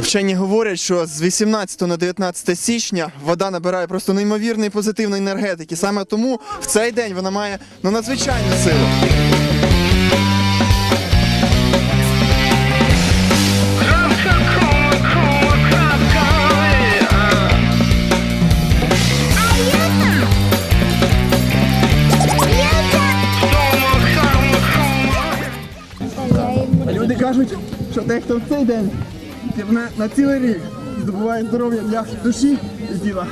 Вчені говорять, що з 18 на 19 січня вода набирає просто неймовірної позитивної енергетики. Саме тому в цей день вона має ну, надзвичайну силу. Люди кажуть, що дехто в цей день на, на цілий рік здобуває здоров'я для душі і тіла.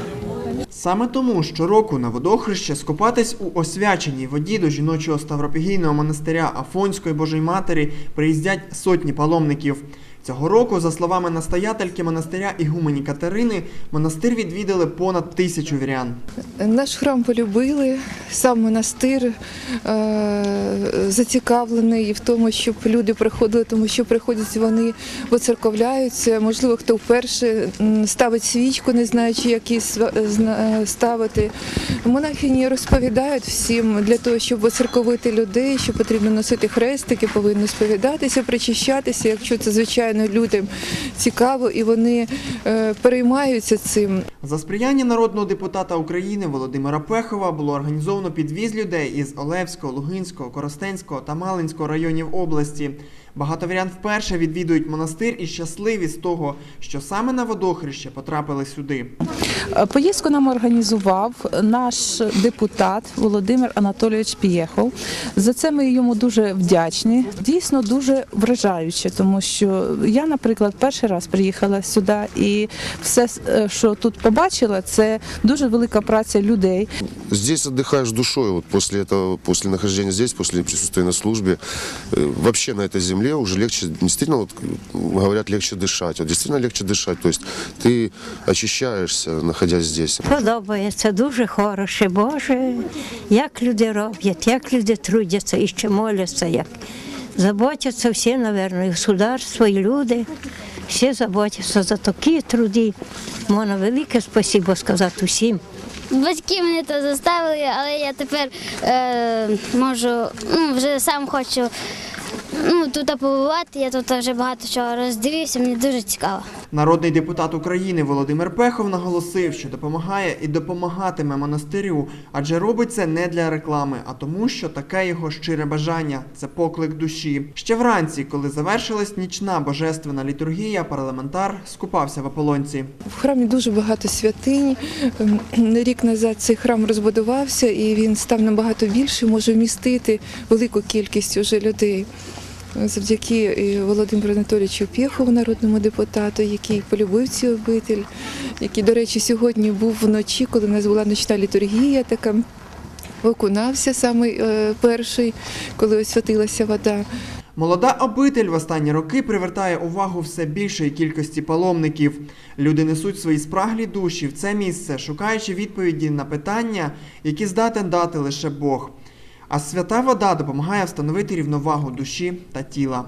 Саме тому щороку на водохреще скупатись у освяченій воді до жіночого ставропігійного монастиря Афонської Божої Матері приїздять сотні паломників. Цього року, за словами настоятельки монастиря Ігумені Катерини, монастир відвідали понад тисячу вірян. Наш храм полюбили, сам монастир е, зацікавлений в тому, щоб люди приходили, тому що приходять вони воцерковляються. Можливо, хто вперше ставить свічку, не знаючи, як її зна- е, ставити. Монахині розповідають всім для того, щоб воцерковити людей, що потрібно носити хрестики, повинні сповідатися, причащатися, якщо це звичайно людям цікаво, і вони е, переймаються цим. За сприяння народного депутата України Володимира Пехова було організовано підвіз людей із Олевського, Лугинського, Коростенського та Малинського районів області. Багато вперше відвідують монастир і щасливі з того, що саме на водохреще потрапили сюди. Е, Поїздку нам організував наш депутат Володимир Анатолійович Пієхов. За це ми йому дуже вдячні. Дійсно дуже вражаюче, тому що я, наприклад, перший раз приїхала сюди, і все, е, що тут побачила, це дуже велика праця людей. Здесь отдыхаешь душой, вот после этого, после нахождения здесь, после присутствия на службе, э, вообще на этой земле уже легче, действительно, вот, м, говорят, легче дышать, вот действительно легче дышать, то есть ты очищаешься, находясь здесь. Подобається дуже хороше, Боже, як люди роблять, як люди трудяться і ще моляться, як заботяться всі, мабуть, і государство, і люди. Всі заботяться за такі труди. Можна велике спасибо сказати усім. Батьки мене то заставили, але я тепер е, можу, ну, вже сам хочу ну, тут побувати. Я тут вже багато чого роздивився, мені дуже цікаво. Народний депутат України Володимир Пехов наголосив, що допомагає і допомагатиме монастирю, адже робить це не для реклами, а тому, що таке його щире бажання це поклик душі. Ще вранці, коли завершилась нічна божественна літургія, парламентар скупався в ополонці. В храмі дуже багато святинь. Ем, Рік назад цей храм розбудувався і він став набагато більше, може вмістити велику кількість уже людей. Завдяки Володимиру Анатолійовичу Пєхову, народному депутату, який полюбив цю обитель, який, до речі, сьогодні був вночі, коли у нас була ночна літургія, така окунався саме е, перший, коли освятилася вода. Молода обитель в останні роки привертає увагу все більшої кількості паломників. Люди несуть свої спраглі душі в це місце, шукаючи відповіді на питання, які здатен дати лише Бог. А свята вода допомагає встановити рівновагу душі та тіла.